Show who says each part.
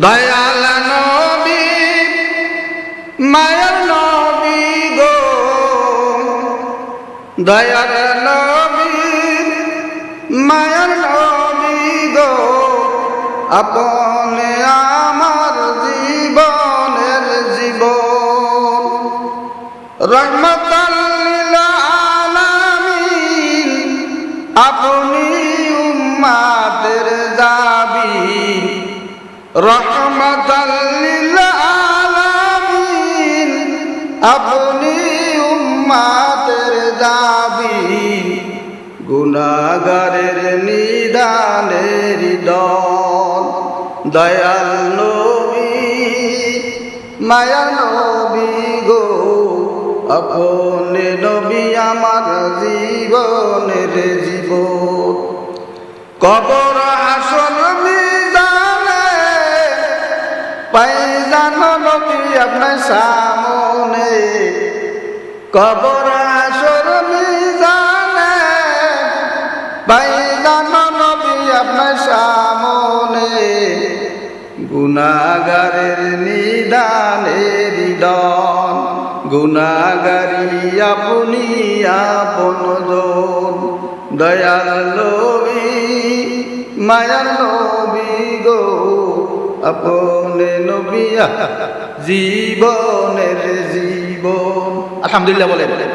Speaker 1: দয়াল নবী, মায়ার নবী গো। দয়াল নবী, মায়ার নবী গো। আপনে আমার জীবনের জীবন। আলামিন, আপনি রহমতাল্লিল আলামিন আপনি উম্মাদের দাবি গুনাগারের নিদানের দল, দয়াল নবী মায়া নবী গো, আপনি নবী আমার জীবনের জীবন। কবর পাইজান নবী আপনার সামনে? কবর হাসন মিজানে। পাইজান নবী আপনার সামনে? গুনাগারের নিদানের দন গুনাগারি আপনি আপন দয়াল নবী মায়ার গো আপনে নবিয়া জীবনের জীবন। আলহামদুলিল্লাহ বলেন।